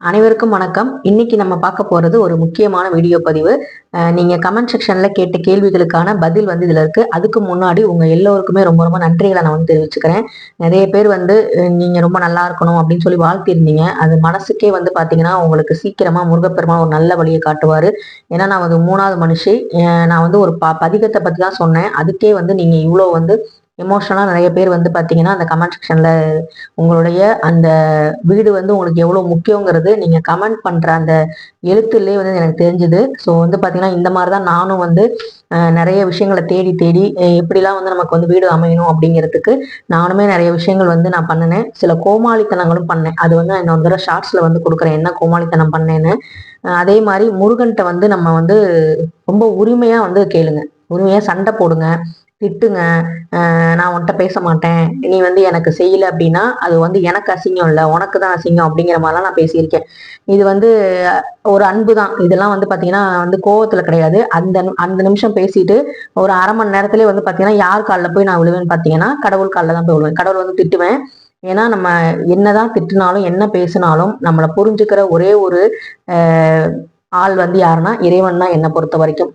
அனைவருக்கும் வணக்கம். இன்னைக்கு நம்ம பார்க்க போறது ஒரு முக்கியமான வீடியோ பதிவு. நீங்க கமெண்ட் செக்ஷன்ல கேட்ட கேள்விகளுக்கான பதில் வந்து இதுல இருக்கு. அதுக்கு முன்னாடி உங்க எல்லோருக்குமே ரொம்ப ரொம்ப நன்றிகளை நான் வந்து தெரிவிச்சுக்கிறேன். நிறைய பேர் வந்து நீங்க ரொம்ப நல்லா இருக்கணும் அப்படின்னு சொல்லி வாழ்த்திருந்தீங்க அது மனசுக்கே வந்து பாத்தீங்கன்னா உங்களுக்கு சீக்கிரமா முருகப்பெருமான் ஒரு நல்ல வழியை காட்டுவாரு. ஏன்னா நான் வந்து மூணாவது மனுஷி. நான் வந்து ஒரு ப பதிகத்தை பத்தி தான் சொன்னேன். அதுக்கே வந்து நீங்க இவ்வளோ வந்து எமோஷனலாக நிறைய பேர் வந்து பார்த்தீங்கன்னா அந்த கமெண்ட் செக்ஷனில் உங்களுடைய அந்த வீடு வந்து உங்களுக்கு எவ்வளோ முக்கியங்கிறது நீங்கள் கமெண்ட் பண்ணுற அந்த எழுத்துலேயே வந்து எனக்கு தெரிஞ்சுது. ஸோ வந்து பார்த்தீங்கன்னா இந்த மாதிரி தான் நானும் வந்து நிறைய விஷயங்களை தேடி தேடி எப்படிலாம் வந்து நமக்கு வந்து வீடு அமையணும் அப்படிங்கிறதுக்கு நானுமே நிறைய விஷயங்கள் வந்து நான் பண்ணினேன். சில கோமாளித்தனங்களும் பண்ணேன். அது வந்து நான் இன்னொரு தடவை ஷார்ட்ஸில் வந்து கொடுக்குறேன். என்ன கோமாளித்தனம் பண்ணேன்னு? அதே மாதிரி முருகன்கிட்ட வந்து நம்ம வந்து ரொம்ப உரிமையாக வந்து கேளுங்க. உரிமையாக சண்டை போடுங்க. திட்டுங்க. நான் உன்கிட்ட பேச மாட்டேன் நீ வந்து எனக்கு செய்யல அப்படின்னா அது வந்து எனக்கு அசிங்கம் இல்லை. உனக்கு தான் அசிங்கம் அப்படிங்கிற மாதிரிலாம் நான் பேசியிருக்கேன். இது வந்து ஒரு அன்பு தான். இதெல்லாம் வந்து பார்த்தீங்கன்னா வந்து கோவத்தில் கிடையாது. அந்த அந்த நிமிஷம் பேசிட்டு ஒரு அரை மணி நேரத்துலேயே வந்து பார்த்தீங்கன்னா யார் காலில் போய் நான் விழுவேன்னு பார்த்தீங்கன்னா கடவுள் காலில் தான் போய் விழுவேன். கடவுள் வந்து திட்டுவேன். ஏன்னா நம்ம என்னதான் திட்டினாலும் என்ன பேசினாலும் நம்மளை புரிஞ்சுக்கிற ஒரே ஒரு ஆள் வந்து யாருன்னா இறைவன் தான் என்னை பொறுத்த வரைக்கும்.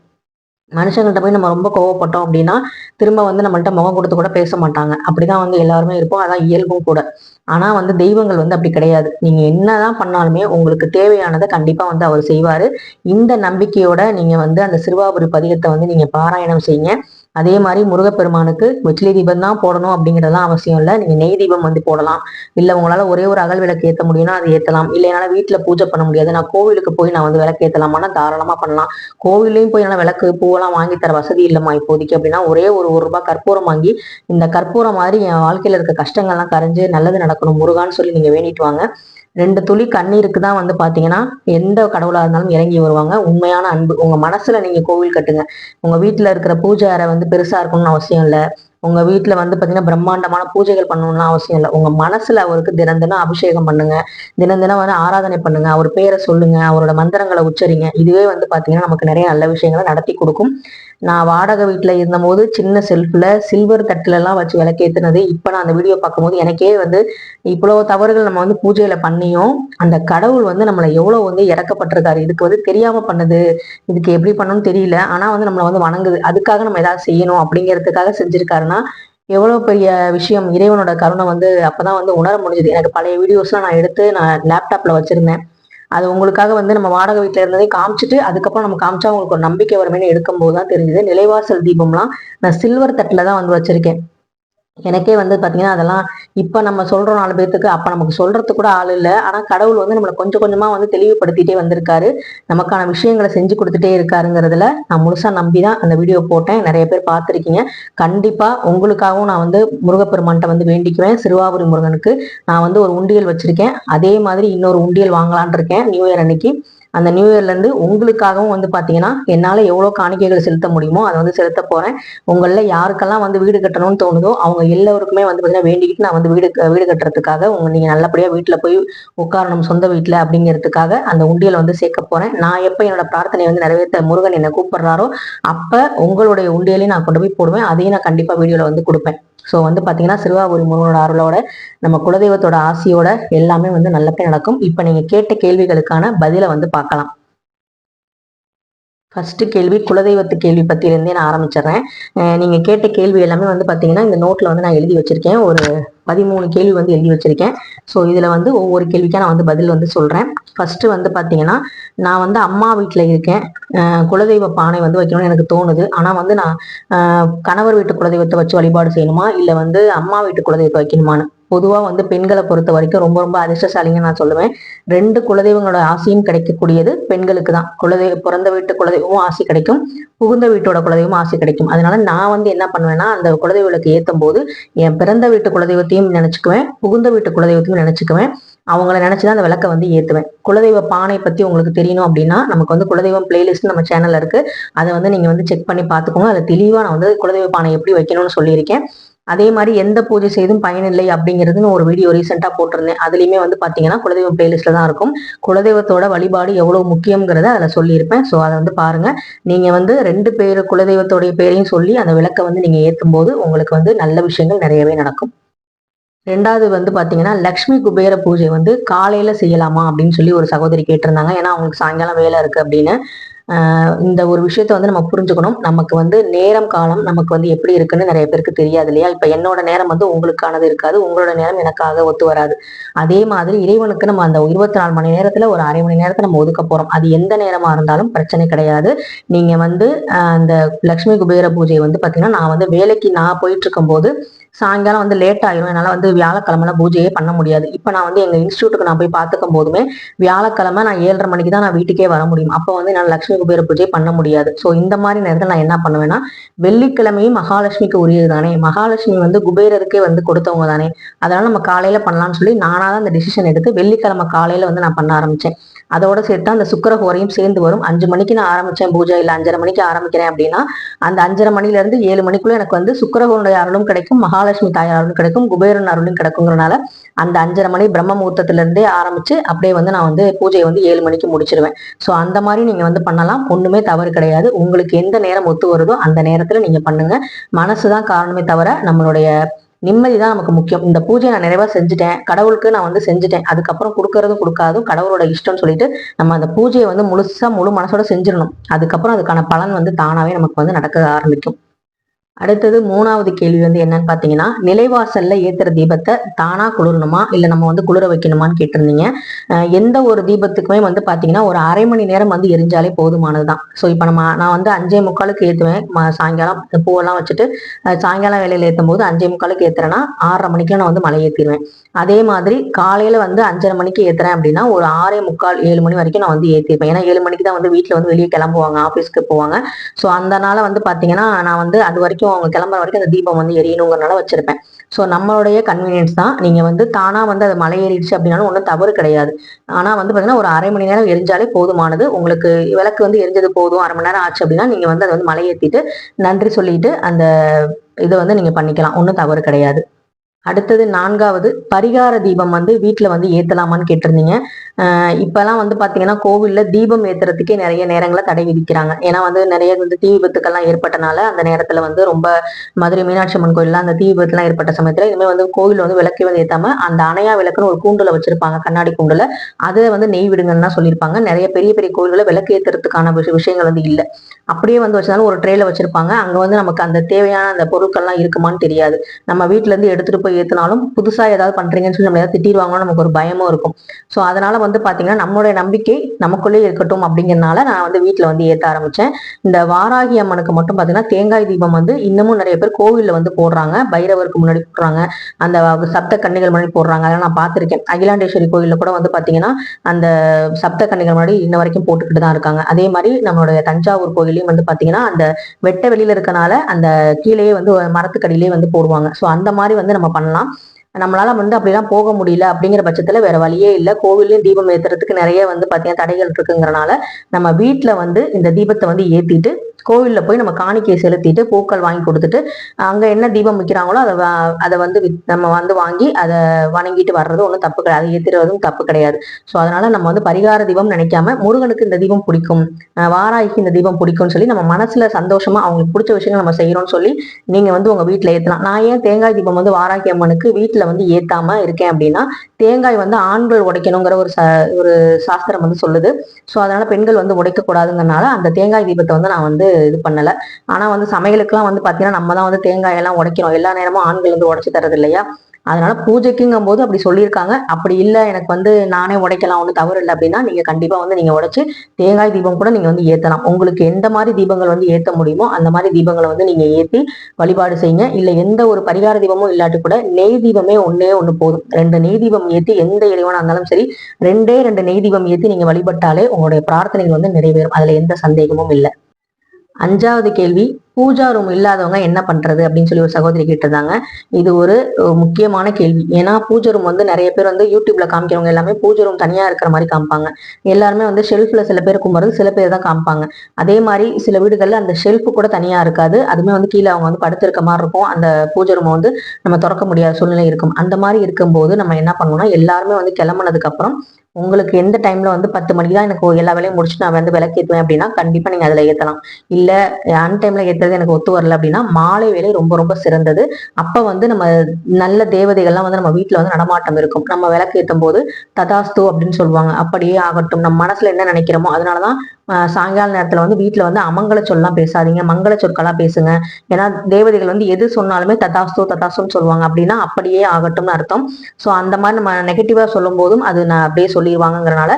மனுஷங்கள்ட்ட போய் நம்ம ரொம்ப கோவப்பட்டோம் அப்படின்னா திரும்ப வந்து நம்மள்ட்ட முகம் கொடுத்து கூட பேச மாட்டாங்க. அப்படிதான் வந்து எல்லாருமே இருப்போம். அதான் இயல்பும் கூட. ஆனா வந்து தெய்வங்கள் வந்து அப்படி கிடையாது. நீங்க என்னதான் பண்ணாலுமே உங்களுக்கு தேவையானதை கண்டிப்பா வந்து அவர் செய்வாரு. இந்த நம்பிக்கையோட நீங்க வந்து அந்த சிறுவாபுரி பதிகத்தை வந்து நீங்க பாராயணம் செய்யுங்க. அதே மாதிரி முருகப்பெருமானுக்கு வெற்றிலை தீபம் தான் போடணும் அப்படிங்கிறதெல்லாம் அவசியம் இல்லை. நீங்க நெய் தீபம் வந்து போடலாம். இல்ல உங்களால ஒரே ஒரு அகல் விளக்கு ஏத்த முடியும்னா அது ஏத்தலாம். இல்ல என்னால வீட்டுல பூஜை பண்ண முடியாது. நான் கோவிலுக்கு போய் நான் வந்து விளக்கு ஏத்தலாமான்னா தாராளமா பண்ணலாம். கோவிலையும் போய் என்னால விளக்கு பூவெல்லாம் வாங்கி தர வசதி இல்லைம்மா இப்போதைக்கு அப்படின்னா ஒரே ஒரு ஒரு ரூபாய் கற்பூரம் வாங்கி இந்த கற்பூரம் மாதிரி என் வாழ்க்கையில இருக்க கஷ்டங்கள்லாம் கரைஞ்சு நல்லது நடக்கணும். முருகான்னு சொல்லி நீங்க வேண்டிட்டு வாங்க. ரெண்டு துளி கண்ணீருக்கு தான் வந்து பாத்தீங்கன்னா எந்த கடவுளா இருந்தாலும் இறங்கி வருவாங்க. உண்மையான அன்பு. உங்க மனசுல நீங்க கோவில் கட்டுங்க. உங்க வீட்டுல இருக்கிற பூஜை அறை வந்து பெருசா இருக்கணும்னு அவசியம் இல்லை. உங்க வீட்டுல வந்து பாத்தீங்கன்னா பிரம்மாண்டமான பூஜைகள் பண்ணணும்னு அவசியம் இல்லை. உங்க மனசுல அவருக்கு தினம் தினம் அபிஷேகம் பண்ணுங்க. தினம் தினம் வந்து ஆராதனை பண்ணுங்க. அவர் பேரை சொல்லுங்க. அவரோட மந்திரங்களை உச்சரிங்க. இதுவே வந்து பாத்தீங்கன்னா நமக்கு நிறைய நல்ல விஷயங்களை நடத்தி கொடுக்கும். நான் வாடகை வீட்டில் இருந்தபோது சின்ன செல்ஃபில் சில்வர் தட்டுல எல்லாம் வச்சு விளக்கேற்றுனது இப்போ நான் அந்த வீடியோ பார்க்கும்போது எனக்கே வந்து இவ்வளோ தவறுகள் நம்ம வந்து பூஜையில் பண்ணியும் அந்த கடவுள் வந்து நம்மளை எவ்வளோ வந்து இறக்கப்பட்டிருக்காரு. இதுக்கு வந்து தெரியாமல் பண்ணுது. இதுக்கு எப்படி பண்ணணும்னு தெரியல. ஆனால் வந்து நம்மளை வந்து வணங்குது. அதுக்காக நம்ம ஏதாவது செய்யணும் அப்படிங்கிறதுக்காக செஞ்சுருக்காருன்னா எவ்வளோ பெரிய விஷயம் இறைவனோட கருணை வந்து அப்போ தான் வந்து உணர முடிஞ்சது. எனக்கு பழைய வீடியோஸ்லாம் நான் எடுத்து நான் லேப்டாப்பில் வச்சுருந்தேன். அது உங்களுக்காக வந்து நம்ம வாடகை வீட்டில் இருந்ததே காமிச்சிட்டு அதுக்கப்புறம் நம்ம காமிச்சா உங்களுக்கு ஒரு நம்பிக்கை வருமேனு எடுக்கும்போது தான் தெரிஞ்சது. நிலைவாசல் தீபம்லாம் நான் சில்வர் தட்டில் தான் வந்து வச்சுருக்கேன். எனக்கே வந்து பார்த்தீங்கன்னா அதெல்லாம் இப்போ நம்ம சொல்கிறோம் நாலு பேர்த்துக்கு அப்போ நமக்கு சொல்கிறது கூட ஆள் இல்லை. ஆனால் கடவுள் வந்து நம்மளை கொஞ்சம் கொஞ்சமாக வந்து தெளிவுபடுத்திட்டே வந்திருக்காரு. நமக்கான விஷயங்களை செஞ்சு கொடுத்துட்டே இருக்காருங்கிறதுல நான் முழுசாக நம்பி தான் அந்த வீடியோ போட்டேன். நிறைய பேர் பார்த்துருக்கீங்க. கண்டிப்பாக உங்களுக்காகவும் நான் வந்து முருகப்பெருமான்ட்ட வந்து வேண்டிக்குவேன். சிறுவாபுரி முருகனுக்கு நான் வந்து ஒரு உண்டியல் வச்சுருக்கேன். அதே மாதிரி இன்னொரு உண்டியல் வாங்கலான் இருக்கேன். நியூ இயர் அன்னைக்கு. அந்த நியூ இயர்லேருந்து உங்களுக்காகவும் வந்து பார்த்தீங்கன்னா என்னால் எவ்வளோ காணிக்கைகள் செலுத்த முடியுமோ அதை வந்து செலுத்த போகிறேன் உங்களில் யாருக்கெல்லாம் வந்து வீடு கட்டணும்னு தோணுதோ அவங்க எல்லோருக்குமே வந்து பார்த்தீங்கன்னா வேண்டிக்கிட்டு நான் வந்து வீடு வீடு கட்டுறதுக்காக உங்க நீங்கள் நல்லபடியாக வீட்டில் போய் உட்காரணும் சொந்த வீட்டில் அப்படிங்கிறதுக்காக அந்த உண்டியலை வந்து சேர்க்க போகிறேன் நான் எப்போ என்னோட பிரார்த்தனை வந்து நிறைவேற்ற முருகன் என்னை கூப்பிடுறாரோ அப்போ உங்களுடைய உண்டியலையும் நான் கொண்டு போய் போடுவேன். அதையும் நான் கண்டிப்பாக வீடியோவில் வந்து கொடுப்பேன். ஸோ வந்து பார்த்தீங்கன்னா சிறுவாபுரி முருகனோட அருளோட நம்ம குலதெய்வத்தோட ஆசையோட எல்லாமே வந்து நல்லபடி நடக்கும். இப்போ நீங்கள் கேட்ட கேள்விகளுக்கான பதிலை வந்து பார்க்கலாம். ஃபஸ்ட்டு கேள்வி குலதெய்வத்து கேள்வி பத்தியிலேருந்தே நான் ஆரம்பிச்சிடுறேன். நீங்கள் கேட்ட கேள்வி எல்லாமே வந்து பார்த்தீங்கன்னா இந்த நோட்டில் வந்து நான் எழுதி வச்சுருக்கேன். ஒரு பதிமூணு கேள்வி வந்து எழுதி வச்சிருக்கேன். ஸோ இதுல வந்து ஒவ்வொரு கேள்விக்கா நான் வந்து பதில் வந்து சொல்றேன். ஃபர்ஸ்ட் வந்து பாத்தீங்கன்னா நான் வந்து அம்மா வீட்டில் இருக்கேன். குலதெய்வ பானை வந்து வைக்கணும்னு எனக்கு தோணுது. ஆனா வந்து நான் கணவர் வீட்டு குலதெய்வத்தை வச்சு வழிபாடு செய்யணுமா? இல்லை வந்து அம்மா வீட்டு குலதெய்வத்தை வைக்கணுமான்னு? பொதுவாக வந்து பெண்களை பொறுத்த வரைக்கும் ரொம்ப ரொம்ப அதிர்ஷ்டசாலிங்க நான் சொல்லுவேன். ரெண்டு குலதெய்வங்களோட ஆசையும் கிடைக்கக்கூடியது பெண்களுக்கு தான் குலதெய்வ பிறந்த வீட்டு குலதெய்வமும் ஆசை கிடைக்கும் புகுந்த வீட்டோட குலதெய்வமும் ஆசை கிடைக்கும். அதனால நான் வந்து என்ன பண்ணுவேன்னா அந்த குலதெய்வங்களுக்கு ஏற்றும் போது என் பிறந்த வீட்டு குலதெய்வத்தையும் நினச்சிக்குவேன் புகுந்த வீட்டு குலதெய்வத்தையும் நினச்சிக்குவேன். அவங்கள நினைச்சுதான் அந்த விளக்கை வந்து ஏத்துவேன். குலதெய்வ பானை பத்தி உங்களுக்கு தெரியணும் அப்படின்னா நமக்கு வந்து குலதெய்வம் பிளேலிஸ்ட் நம்ம சேனல்ல இருக்கு. அதை வந்து நீங்க வந்து செக் பண்ணி பார்த்துக்கோங்க. அதை தெளிவா நான் வந்து குலதெய்வ பானை எப்படி வைக்கணும்னு சொல்லியிருக்கேன். அதே மாதிரி எந்த பூஜை செய்தும் பயனில்லை அப்படிங்கிறதுன்னு ஒரு வீடியோ ரீசெண்டாக போட்டிருந்தேன். அதுலேயுமே வந்து பார்த்தீங்கன்னா குலதெய்வம் பிளேலிஸ்ட்ல தான் இருக்கும். குலதெய்வத்தோட வழிபாடு எவ்வளோ முக்கியங்கிறத அதில் சொல்லியிருப்பேன். ஸோ அதை வந்து பாருங்கள் நீங்கள் வந்து ரெண்டு பேர் குலதெய்வத்தோடைய பேரையும் சொல்லி அந்த விளக்கை வந்து நீங்கள் ஏற்றும் போது உங்களுக்கு வந்து நல்ல விஷயங்கள் நிறையவே நடக்கும். ரெண்டாவது வந்து பார்த்தீங்கன்னா லக்ஷ்மி குபேர பூஜை வந்து காலையில் செய்யலாமா அப்படின்னு சொல்லி ஒரு சகோதரி கேட்டிருந்தாங்க. ஏன்னா அவங்களுக்கு சாயங்காலம் வேலை இருக்குது அப்படின்னு. இந்த ஒரு விஷயத்த வந்து நம்ம புரிஞ்சுக்கணும். நமக்கு வந்து நேரம் காலம் நமக்கு வந்து எப்படி இருக்குன்னு நிறைய பேருக்கு தெரியாது இல்லையா? இப்போ என்னோட நேரம் வந்து உங்களுக்கானது இருக்காது. உங்களோட நேரம் எனக்காக ஒத்து வராது. அதே மாதிரி இறைவனுக்கு நம்ம அந்த இருபத்தி நாலு மணி நேரத்துல ஒரு அரை மணி நேரத்தை நம்ம ஒதுக்க போறோம். அது எந்த நேரமா இருந்தாலும் பிரச்சனை கிடையாது. நீங்க வந்து அந்த லக்ஷ்மி குபேர பூஜை வந்து பாத்தீங்கன்னா நான் வந்து வேலைக்கு நான் போயிட்டு இருக்கும்போது சாயங்காலம் வந்து லேட் ஆயிரும். என்னால் வந்து வியாழக்கிழமை பூஜையே பண்ண முடியாது. இப்போ நான் வந்து எங்கள் இன்ஸ்டியூட்டுக்கு நான் போய் பார்த்துக்கும் போதுமே வியாழக்கிழமை நான் ஏழரை மணிக்கு தான் நான் வீட்டுக்கே வர முடியும். அப்போ வந்து நான் லட்சுமி குபேர பூஜை பண்ண முடியாது. ஸோ இந்த மாதிரி நேரத்தில் நான் என்ன பண்ணுவேன்னா வெள்ளிக்கிழமையும் மகாலட்சுமிக்கு உரியது தானே. மகாலட்சுமி வந்து குபேரருக்கே வந்து கொடுத்தவங்க தானே. அதனால நம்ம காலையில பண்ணலாம்னு சொல்லி நானாக தான் அந்த டிசிஷன் எடுத்து வெள்ளிக்கிழமை காலையில வந்து நான் பண்ண ஆரம்பிச்சேன். அதோட சேர்த்து அந்த சுக்கரஹோரையும் சேர்ந்து வரும். அஞ்சு மணிக்கு நான் ஆரம்பிச்சேன் பூஜை இல்லை அஞ்சரை மணிக்கு ஆரம்பிக்கிறேன் அப்படின்னா அந்த அஞ்சரை மணில இருந்து ஏழு மணிக்குள்ள எனக்கு வந்து சுக்கரஹோனுடைய அருளும் கிடைக்கும் மகாலட்சுமி தாயார் அருளும் கிடைக்கும் குபேரன் அருளும் கிடைக்குங்கிறனால அந்த அஞ்சரை மணி பிரம்ம முகூர்த்தத்துல இருந்தே ஆரம்பிச்சு அப்படியே வந்து நான் வந்து பூஜையை வந்து ஏழு மணிக்கு முடிச்சிருவேன். ஸோ அந்த மாதிரி நீங்க வந்து பண்ணலாம். ஒண்ணுமே தவறு கிடையாது. உங்களுக்கு எந்த நேரம் ஒத்து வருதோ அந்த நேரத்துல நீங்க பண்ணுங்க. மனசுதான் காரணமே தவிர நம்மளுடைய நிம்மதி தான் நமக்கு முக்கியம். இந்த பூஜையை நான் நிறைவா செஞ்சுட்டேன். கடவுளுக்கு நான் வந்து செஞ்சுட்டேன். அதுக்கப்புறம் கொடுக்கறதும் கொடுக்காதும் கடவுளோட இஷ்டம்னு சொல்லிட்டு நம்ம அந்த பூஜையை வந்து முழுசா முழு மனசோட செஞ்சிடணும். அதுக்கப்புறம் அதுக்கான பலன் வந்து தானாவே நமக்கு வந்து நடக்க ஆரம்பிக்கும். அடுத்தது மூணாவது கேள்வி வந்து என்னன்னு பாத்தீங்கன்னா நிலைவாசல்ல ஏத்துற தீபத்தை தானா குளிரணுமா? இல்ல நம்ம வந்து குளிர வைக்கணுமான்னு கேட்டிருந்தீங்க. எந்த ஒரு தீபத்துக்குமே வந்து பாத்தீங்கன்னா ஒரு அரை மணி நேரம் வந்து எரிஞ்சாலே போதுமானதுதான். ஸோ இப்போ நம்ம நான் வந்து அஞ்சே முக்காலுக்கு ஏத்துவேன். சாயங்காலம் பூவெல்லாம் வச்சுட்டு சாயங்காலம் வேலையில ஏத்தும் போது அஞ்சே முக்காலுக்கு ஏத்துறேன்னா ஆறரை மணிக்கு நான் வந்து மலை ஏத்திடுவேன் அதே மாதிரி காலையில வந்து அஞ்சரை மணிக்கு ஏத்துறேன் அப்படின்னா ஒரு ஆறே முக்கால் ஏழு மணி வரைக்கும் நான் வந்து ஏத்திருப்பேன். ஏன்னா ஏழு மணிக்கு தான் வந்து வீட்டுல வந்து வெளியே கிளம்புவாங்க ஆபீஸ்க்கு போவாங்க. ஸோ அந்த நாள வந்து பாத்தீங்கன்னா நான் வந்து அது வரைக்கும் அவங்க கிளம்புற வரைக்கும் அந்த தீபம் வந்து எரியணுங்கிறனால வச்சிருப்பேன். ஸோ நம்மளுடைய கன்வீனியன்ஸ் தான். நீங்கள் வந்து தானாக வந்து அது மலை ஏறிடுச்சு அப்படின்னாலும் ஒன்றும் தவறு கிடையாது. ஆனால் வந்து பார்த்தீங்கன்னா ஒரு அரை மணி நேரம் எரிஞ்சாலே போதுமானது. உங்களுக்கு விளக்கு வந்து எரிஞ்சது போதும். அரை மணி நேரம் ஆச்சு அப்படின்னா நீங்கள் வந்து அதை வந்து மலை ஏற்றிட்டு நன்றி சொல்லிட்டு அந்த இதை வந்து நீங்கள் பண்ணிக்கலாம். ஒன்றும் தவறு கிடையாது. அடுத்தது நான்காவது பரிகார தீபம் வந்து வீட்டில் வந்து ஏற்றலாமான்னு கேட்டிருந்தீங்க. இப்பெல்லாம் வந்து பாத்தீங்கன்னா கோவில்ல தீபம் ஏத்துறதுக்கே நிறைய நேரங்களை தடை விதிக்கிறாங்க. ஏன்னா வந்து நிறைய வந்து தீ விபத்துக்கள்லாம் ஏற்பட்டனால அந்த நேரத்துல வந்து ரொம்ப மதுரை மீனாட்சி அம்மன் கோயில்ல அந்த தீ விபத்துலாம் ஏற்பட்ட சமயத்துல இனிமே வந்து கோவில் வந்து விளக்கு வந்து ஏத்தாம அந்த அணையா விளக்குன்னு ஒரு கூண்டுல வச்சிருப்பாங்க கண்ணாடி கூண்டுல. அதை வந்து நெய் விடுங்கன்னு தான் சொல்லியிருப்பாங்க. நிறைய பெரிய பெரிய கோவில்களை விளக்கு ஏத்துறதுக்கான விஷ- விஷயங்கள் வந்து இல்லை. அப்படியே வந்து வச்சாலும் ஒரு ட்ரேல வச்சிருப்பாங்க. அங்க வந்து நமக்கு அந்த தேவையான அந்த பொருட்கள்லாம் இருக்குமான்னு தெரியாது. நம்ம வீட்டுல இருந்து எடுத்துட்டு போய் ஏத்தினாலும் புதுசா ஏதாவது பண்றீங்கன்னு சொல்லி நம்ம ஏதாவது திட்டிடுவாங்கன்னு நமக்கு ஒரு பயமும் இருக்கும். ஸோ அதனால வந்து பாத்தீங்கன்னா நம்மளுடைய நம்பிக்கை நமக்குள்ளே இருக்கட்டும் அப்படிங்கிறனால நான் வந்து வீட்டில் வந்து ஏத்த ஆரம்பிச்சேன். இந்த வாராகி அம்மனுக்கு மட்டும் பாத்தீங்கன்னா தேங்காய் தீபம் வந்து இன்னமும் நிறைய பேர் கோவில்ல வந்து போடுறாங்க. பைரவருக்கு முன்னாடி போடுறாங்க. அந்த சப்த கன்னிகள் முன்னாடி போடுறாங்க. அதெல்லாம் நான் பார்த்துருக்கேன் அகிலாண்டேஸ்வரி கோயில்ல கூட வந்து பாத்தீங்கன்னா அந்த சப்த கன்னிகள் முன்னாடி இன்ன வரைக்கும் போட்டுக்கிட்டு தான் இருக்காங்க. அதே மாதிரி நம்மளுடைய தஞ்சாவூர் கோயிலையும் வந்து பாத்தீங்கன்னா அந்த வெட்ட வெளியில இருக்கனால அந்த கீழேயே வந்து மரத்துக்கடியிலே வந்து போடுவாங்க. ஸோ அந்த மாதிரி வந்து நம்ம பண்ணலாம். நம்மளால வந்து அப்படிலாம் போக முடியல அப்படிங்கிற பட்சத்துல வேற வழியே இல்லை. கோவில்லையும் தீபம் ஏத்துறதுக்கு நிறைய வந்து பார்த்தீங்கன்னா தடைகள் இருக்குங்கிறனால நம்ம வீட்டில் வந்து இந்த தீபத்தை வந்து ஏற்றிட்டு கோவில்ல போய் நம்ம காணிக்கையை செலுத்திட்டு பூக்கள் வாங்கி கொடுத்துட்டு அங்கே என்ன தீபம் விற்கிறாங்களோ அதை அதை வந்து நம்ம வந்து வாங்கி அதை வணங்கிட்டு வர்றது ஒன்றும் தப்பு கிடையாது. அதை ஏற்றுறதும் தப்பு கிடையாது. ஸோ அதனால நம்ம வந்து பரிகார தீபம் நினைக்காம முருகனுக்கு இந்த தீபம் பிடிக்கும். வாராய்க்கு இந்த தீபம் பிடிக்கும்னு சொல்லி நம்ம மனசுல சந்தோஷமா அவங்களுக்கு பிடிச்ச விஷயங்கள் நம்ம செய்யறோம்னு சொல்லி நீங்க வந்து உங்க வீட்டில் ஏத்தலாம். நான் ஏன் தேங்காய் தீபம் வந்து வாராகி அம்மனுக்கு வீட்டில் வந்து ஏத்தாம இருக்கேன் அப்படின்னா தேங்காய் வந்து ஆண்கள் உடைக்கணுங்கிற ஒரு ச ஒரு சாஸ்திரம் வந்து சொல்லுது. ஸோ அதனால பெண்கள் வந்து உடைக்க கூடாதுங்கிறனால அந்த தேங்காய் தீபத்தை வந்து நான் வந்து இது பண்ணல. ஆனா வந்து சமையலுக்குலாம் வந்து பாத்தீங்கன்னா நம்ம தான் வந்து தேங்காய் எல்லாம் உடைக்கிறோம். எல்லா நேரமும் ஆண்கள் வந்து உடைச்சு தரது இல்லையா? அதனால பூஜைக்குங்கும் போது அப்படி சொல்லியிருக்காங்க. அப்படி இல்லை எனக்கு வந்து நானே உடைக்கலாம் ஒன்றும் தவறு இல்லை அப்படின்னா நீங்க கண்டிப்பா வந்து நீங்க உடைச்சு தேங்காய் தீபம் கூட நீங்க வந்து ஏத்தலாம். உங்களுக்கு எந்த மாதிரி தீபங்கள் வந்து ஏத்த முடியுமோ அந்த மாதிரி தீபங்களை வந்து நீங்க ஏத்தி வழிபாடு செய்யுங்க. இல்ல எந்த ஒரு பரிகார தீபமும் இல்லாட்டி கூட நெய் தீபமே ஒன்னே ஒண்ணு போதும். ரெண்டு நெய் தீபம் ஏத்தி எந்த இறைவனா இருந்தாலும் சரி ரெண்டே ரெண்டு நெய் தீபம் ஏத்தி நீங்க வழிபட்டாலே உங்களுடைய பிரார்த்தனைகள் வந்து நிறைவேறும். அதுல எந்த சந்தேகமும் இல்லை. அஞ்சாவது கேள்வி பூஜா ரூம் இல்லாதவங்க என்ன பண்றது அப்படின்னு சொல்லி ஒரு சகோதரி கேட்டிருந்தாங்க. இது ஒரு முக்கியமான கேள்வி. ஏன்னா பூஜை ரூம் வந்து நிறைய பேர் வந்து யூடியூப்ல காமிக்கிறவங்க எல்லாமே பூஜை ரூம் தனியா இருக்கிற மாதிரி காமிப்பாங்க. எல்லாருமே வந்து ஷெல்ஃப்ல சில பேர் கும்புறது சில பேர் தான் காமிப்பாங்க. அதே மாதிரி சில வீடுகள்ல அந்த ஷெல்ஃப் கூட தனியா இருக்காது. அதுமே வந்து கீழே அவங்க வந்து படுத்திருக்க மாதிரி இருக்கும். அந்த பூஜை ரூமை வந்து நம்ம திறக்க முடியாத சூழ்நிலை இருக்கும். அந்த மாதிரி இருக்கும்போது நம்ம என்ன பண்ணணும்னா எல்லாருமே வந்து கிளம்புனதுக்கு அப்புறம் உங்களுக்கு எந்த டைம்ல வந்து பத்து மணிக்கு தான் எனக்கு எல்லா வேலையும் முடிச்சு நான் வந்து விளக்கேற்றுவேன் அப்படின்னா கண்டிப்பா நீங்க அதுல ஏத்தலாம். இல்ல அன் டைம்ல ஏத்த ஏத்துறது எனக்கு ஒத்து வரல அப்படின்னா மாலை வேலை ரொம்ப ரொம்ப சிறந்தது. அப்போ வந்து நம்ம நல்ல தேவதைகள்லாம் வந்து நம்ம வீட்டில் வந்து நடமாட்டம் இருக்கும். நம்ம விளக்கு ஏற்றும் போது ததாஸ்து அப்படின்னு சொல்லுவாங்க. அப்படியே ஆகட்டும். நம்ம மனசுல என்ன நினைக்கிறோமோ அதனால தான் சாயங்கால நேரத்தில் வந்து வீட்டில் வந்து அமங்கல சொல்லாம் பேசாதீங்க. மங்கள சொற்களாக பேசுங்க. ஏன்னா தேவதைகள் வந்து எது சொன்னாலுமே ததாஸ்து ததாஸ்துன்னு சொல்லுவாங்க. அப்படின்னா அப்படியே ஆகட்டும்னு அர்த்தம். ஸோ அந்த மாதிரி நம்ம நெகட்டிவாக சொல்லும் போதும் அது நான் அப்படியே சொல்லிடுவாங்கங்கிறனால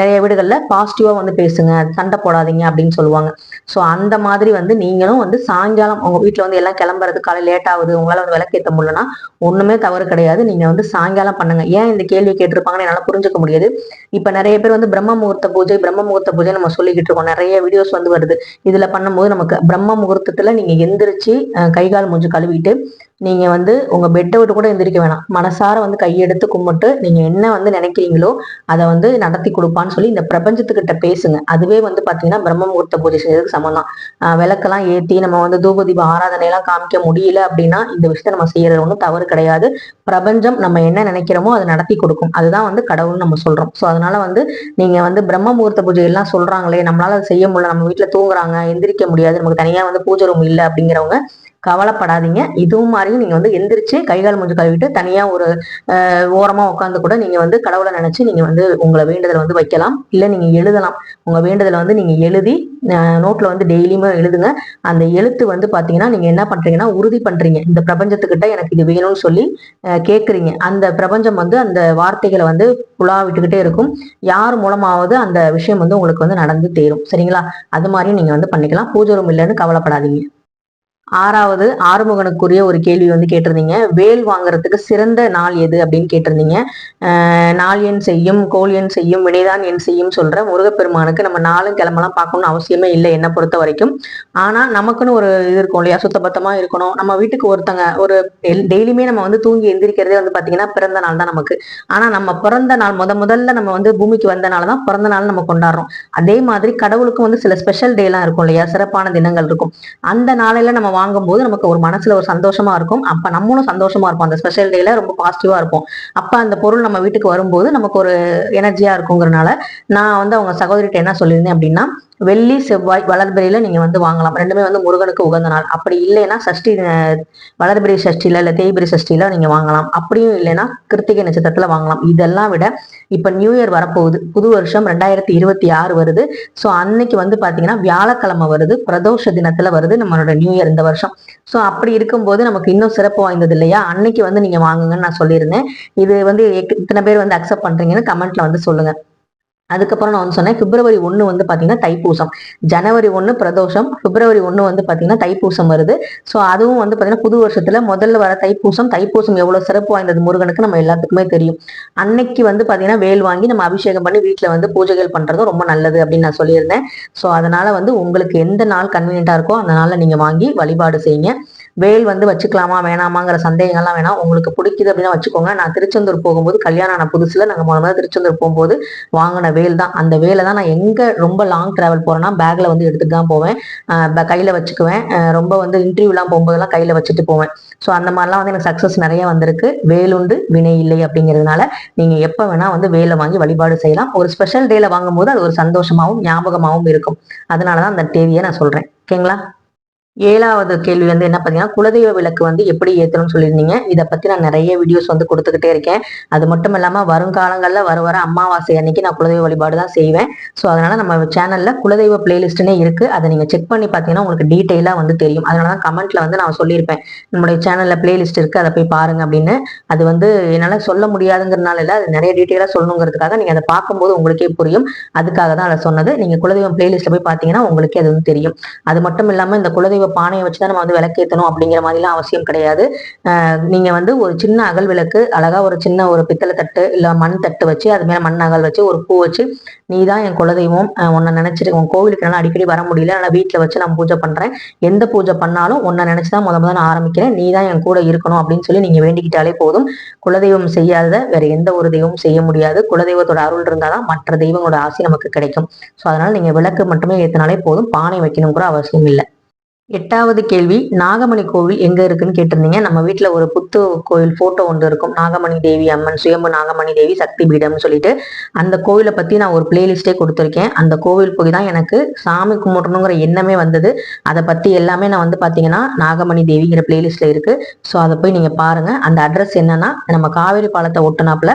நிறைய வீடுகளில் பாசிட்டிவாக வந்து பேசுங்க. சண்டை போடாதீங்க அப்படின்னு சொல்லுவாங்க. ஸோ அந்த மாதிரி வந்து நீங்களும் வந்து சாயங்காலம் உங்க வீட்டுல வந்து எல்லாம் கிளம்புறது காலை லேட் ஆகுது உங்களால வந்து விளக்கேற்ற முடியலன்னா ஒண்ணுமே தவறு கிடையாது. நீங்க வந்து சாயங்காலம் பண்ணுங்க. ஏன் இந்த கேள்வி கேட்டிருப்பாங்கன்னு என்னால புரிஞ்சுக்க முடியாது. இப்ப நிறைய பேர் வந்து பிரம்ம முகூர்த்த பூஜை பிரம்ம முகூர்த்த பூஜை நம்ம சொல்லிக்கிட்டு இருக்கோம். நிறைய வீடியோஸ் வந்து வருது. இதுல பண்ணும்போது நமக்கு பிரம்ம முகூர்த்தத்துல நீங்க எந்திரிச்சு கை கால் மூஞ்சி கழுவிட்டு நீங்க வந்து உங்க பெட்டை விட்டு கூட எந்திரிக்க வேணாம். மனசார வந்து கையெடுத்து கும்பிட்டு நீங்க என்ன வந்து நினைக்கிறீங்களோ அதை வந்து நடத்தி கொடுப்பான்னு சொல்லி இந்த பிரபஞ்சத்துக்கிட்ட பேசுங்க. அதுவே வந்து பாத்தீங்கன்னா பிரம்ம முகூர்த்த பூஜை செய்யறதுக்கு சமம் தான் விளக்கெல்லாம் ஏத்தி நம்ம வந்து தூபதீப ஆராதனையெல்லாம் ஆராதனை எல்லாம் காமிக்க முடியல அப்படின்னா இந்த விஷயத்த நம்ம செய்யறது ஒன்றும் தவறு கிடையாது. பிரபஞ்சம் நம்ம என்ன நினைக்கிறோமோ அதை நடத்தி கொடுக்கும். அதுதான் வந்து கடவுள்னு நம்ம சொல்றோம். ஸோ அதனால வந்து நீங்க வந்து பிரம்ம முகூர்த்த பூஜை எல்லாம் சொல்றாங்களே நம்மளால அதை செய்ய முடியல நம்ம வீட்டுல தூங்குறாங்க எந்திரிக்க முடியாது நமக்கு தனியா வந்து பூஜை ரூம் இல்லை அப்படிங்கிறவங்க கவலைப்படாதீங்க. இதுவும் மாதிரியும் நீங்கள் வந்து எந்திரிச்சு கைகால் மூஞ்சி கழுவிட்டு தனியாக ஒரு ஓரமாக உட்காந்து கூட நீங்கள் வந்து கடவுளை நினச்சி நீங்கள் வந்து உங்களை வேண்டுதலை வந்து வைக்கலாம். இல்லை நீங்கள் எழுதலாம். உங்கள் வேண்டுதலை வந்து நீங்கள் எழுதி நோட்டில் வந்து டெய்லியுமே எழுதுங்க. அந்த எழுத்து வந்து பார்த்தீங்கன்னா நீங்கள் என்ன பண்ணுறீங்கன்னா உறுதி பண்ணுறீங்க இந்த பிரபஞ்சத்துக்கிட்ட எனக்கு இது வேணும்னு சொல்லி கேட்குறீங்க அந்த பிரபஞ்சம் வந்து அந்த வார்த்தைகளை வந்து புலா விட்டுக்கிட்டே இருக்கும். யார் மூலமாவது அந்த விஷயம் வந்து உங்களுக்கு வந்து நடந்து தேரும். சரிங்களா? அது மாதிரியும் நீங்கள் வந்து பண்ணிக்கலாம். பூஜை ரூம் இல்லைன்னு கவலைப்படாதீங்க. ஆறாவது ஆறுமுகனுக்குரிய ஒரு கேள்வி வந்து கேட்டிருந்தீங்க. வேல் வாங்குறதுக்கு சிறந்த நாள் எது அப்படின்னு கேட்டிருந்தீங்க. நாள் எண் செய்யும் கோல் எண் செய்யும் வினைதான் எண் செய்யும் சொல்ற முருகப்பெருமானுக்கு நம்ம நாளும் கிளம்பலாம் பார்க்கணும்னு அவசியமே இல்லை என்னை பொறுத்த வரைக்கும். ஆனா நமக்குன்னு ஒரு இது இருக்கும் இல்லையா? சுத்தபத்தமா இருக்கணும். நம்ம வீட்டுக்கு ஒருத்தங்க ஒரு டெய்லியுமே நம்ம வந்து தூங்கி எந்திரிக்கிறதே வந்து பாத்தீங்கன்னா பிறந்த நாள் தான் நமக்கு. ஆனா நம்ம பிறந்த நாள் முத முதல்ல நம்ம வந்து பூமிக்கு வந்த நாள் தான் பிறந்த நாள் நம்ம கொண்டாடுறோம். அதே மாதிரி கடவுளுக்கும் வந்து சில ஸ்பெஷல் டே எல்லாம் இருக்கும் இல்லையா? சிறப்பான தினங்கள் இருக்கும். அந்த நாளையில நம்ம வாங்கும்போது நமக்கு ஒரு மனசுல ஒரு சந்தோஷமா இருக்கும். அப்ப நம்மளும் சந்தோஷமா இருப்போம். அந்த ஸ்பெஷல் டேல ரொம்ப பாசிட்டிவா இருப்போம். அப்ப அந்த பொருள் நம்ம வீட்டுக்கு வரும்போது நமக்கு ஒரு எனர்ஜியா இருக்குங்கிறனால நான் வந்து அவங்க சகோதரிகிட்ட என்ன சொல்லியிருந்தேன் அப்படின்னா வெள்ளி செவ்வாய் வளர்பிறையில நீங்க வந்து வாங்கலாம். ரெண்டுமே வந்து முருகனுக்கு உகந்த நாள். அப்படி இல்லைன்னா சஷ்டி வளர்பிரி சஷ்டியில இல்ல தேய்பிரி சஷ்டியில நீங்க வாங்கலாம். அப்படியும் இல்லைன்னா கிருத்திகை நட்சத்திரத்துல வாங்கலாம். இதெல்லாம் விட இப்ப நியூ இயர் வரப்போகுது. புது வருஷம் ரெண்டாயிரத்தி இருபத்தி ஆறு வருது. ஸோ அன்னைக்கு வந்து பாத்தீங்கன்னா வியாழக்கிழமை வருது. பிரதோஷ தினத்துல வருது நம்மளோட நியூ இயர் இந்த வருஷம். ஸோ அப்படி இருக்கும்போது நமக்கு இன்னும் சிறப்பு வாய்ந்தது இல்லையா? அன்னைக்கு வந்து நீங்க வாங்குங்கன்னு நான் சொல்லியிருந்தேன். இது வந்து இத்தனை பேர் வந்து அக்செப்ட் பண்றீங்கன்னு கமெண்ட்ல வந்து சொல்லுங்க. அதுக்கப்புறம் நான் வந்து சொன்னேன் பிப்ரவரி ஒன்று வந்து பார்த்தீங்கன்னா தைப்பூசம். ஜனவரி ஒன்று பிரதோஷம் பிப்ரவரி ஒன்று வந்து பார்த்தீங்கன்னா தைப்பூசம் வருது. ஸோ அதுவும் வந்து பார்த்தீங்கன்னா புது வருஷத்தில் முதல்ல வர தைப்பூசம் தைப்பூசம் எவ்வளோ சிறப்பு வாய்ந்தது முருகனுக்கு நம்ம எல்லாத்துக்குமே தெரியும். அன்னைக்கு வந்து பார்த்தீங்கன்னா வேல் வாங்கி நம்ம அபிஷேகம் பண்ணி வீட்டில் வந்து பூஜைகள் பண்ணுறதும் ரொம்ப நல்லது அப்படின்னு நான் சொல்லியிருந்தேன். ஸோ அதனால் வந்து உங்களுக்கு எந்த நாள் கன்வீனியன்ட்டாக இருக்கோ அந்த நாளில் நீங்கள் வாங்கி வழிபாடு செய்யுங்க. வேல் வந்து வச்சுக்கலாமா வேணாமாங்கிற சந்தேகங்கள்லாம் வேணாம். உங்களுக்கு பிடிக்குது அப்படின்னா வச்சுக்கோங்க. நான் திருச்செந்தூர் போகும்போது கல்யாணம் ஆன புதுசில் நாங்கள் முதல்ல திருச்செந்தூர் போகும்போது வாங்கின வேல் தான். அந்த வேலை தான் நான் எங்கே ரொம்ப லாங் ட்ராவல் போகிறேன்னா பேக்கில் வந்து எடுத்துட்டு தான் போவேன். கையில் ப- வச்சுக்குவேன். ரொம்ப வந்து இன்டர்வியூலாம் போகும்போதெல்லாம் கையில் வச்சுட்டு போவேன். ஸோ அந்த மாதிரிலாம் வந்து எனக்கு சக்ஸஸ் நிறைய வந்திருக்கு. வேலுண்டு வினை இல்லை அப்படிங்கிறதுனால நீங்கள் எப்போ வேணால் வந்து வேலை வாங்கி வழிபாடு செய்யலாம். ஒரு ஸ்பெஷல் டேல வாங்கும்போது அது ஒரு சந்தோஷமாகவும் ஞாபகமாகவும் இருக்கும். அதனால தான் அந்த தேதியை நான் சொல்கிறேன் ஓகேங்களா? ஏழாவது கேள்வி வந்து என்ன பார்த்தீங்கன்னா குலதெய்வ விளக்கு வந்து எப்படி ஏற்றணும்னு சொல்லியிருந்தீங்க. இதை பற்றி நான் நிறைய வீடியோஸ் வந்து கொடுத்துக்கிட்டே இருக்கேன். அது மட்டும் இல்லாமல் வருங்காலங்களில் வர வர அமாவாசை அன்னைக்கு நான் குலதெய்வ வழிபாடு தான் செய்வேன். ஸோ அதனால நம்ம சேனலில் குலதெய்வ பிளேலிஸ்ட்னே இருக்குது அதை நீங்கள் செக் பண்ணி பார்த்தீங்கன்னா உங்களுக்கு டீட்டெயிலாக வந்து தெரியும். அதனால தான் கமெண்ட்டில் வந்து நான் சொல்லியிருப்பேன். நம்மளுடைய சேனலில் பிளேலிஸ்ட் இருக்குது அதை போய் பாருங்க அப்படின்னு. அது வந்து என்னால் சொல்ல முடியாதுங்கிறனால இல்லை அது நிறைய டீட்டெயிலாக சொல்லணுங்கிறதுக்காக நீங்கள் அதை பார்க்கும்போது உங்களுக்கே புரியும். அதுக்காக தான் அதை சொன்னது. நீங்கள் குலதெய்வம் பிளேலிஸ்ட்டில் போய் பார்த்தீங்கன்னா உங்களுக்கே அது வந்து தெரியும். அது மட்டும் இல்லாமல் இந்த குலதெய்வ பானையை வச்சு தான் நம்ம வந்து விளக்கேற்றணும் அப்படிங்கிற மாதிரிலாம் அவசியம் கிடையாது. நீங்கள் வந்து ஒரு சின்ன அகல் விளக்கு அழகா ஒரு சின்ன ஒரு பித்தளை தட்டு இல்லை மண் தட்டு வச்சு அது மேலே மண் அகல் வச்சு ஒரு பூ வச்சு நீ தான் என் குலதெய்வம் உன்னை நினைச்சிட்டு உன் கோவிலுக்கு என்னால அடிக்கடி வர முடியல ஆனால் வீட்டில் வச்சு நான் பூஜை பண்ணுறேன் எந்த பூஜை பண்ணாலும் உன்னை நினச்சி தான் முத முதல் நான் ஆரம்பிக்கிறேன். நீ தான் என் கூட இருக்கணும் அப்படின்னு சொல்லி நீங்கள் வேண்டிக்கிட்டாலே போதும். குலதெய்வம் செய்யாத வேற எந்த ஒரு தெய்வமும் செய்ய முடியாது. குலதெய்வத்தோட அருள் இருந்தால் தான் மற்ற தெய்வங்களோட ஆசை நமக்கு கிடைக்கும். ஸோ அதனால் நீங்கள் விளக்கு மட்டுமே ஏற்றினாலே போதும். பானை வைக்கணும் கூட அவசியம் இல்லை எட்டாவது கேள்வி நாகமணி கோவில் எங்க இருக்குன்னு கேட்டிருந்தீங்க. நம்ம வீட்டில் ஒரு புத்து கோவில் போட்டோ ஒன்று இருக்கும். நாகமணி தேவி அம்மன் சுயம்பு நாகமணி தேவி சக்தி பீடம்னு சொல்லிட்டு. அந்த கோவிலை பத்தி நான் ஒரு பிளேலிஸ்டே கொடுத்துருக்கேன். அந்த கோவில் போய் தான் எனக்கு சாமி கும்பிடணுங்கிற எண்ணமே வந்தது. அதை பத்தி எல்லாமே நான் வந்து பாத்தீங்கன்னா நாகமணி தேவிங்கிற பிளேலிஸ்ட்ல இருக்கு. ஸோ அதை போய் நீங்க பாருங்க. அந்த அட்ரஸ் என்னன்னா நம்ம காவேரி பாலத்தை ஒட்டுனாப்புல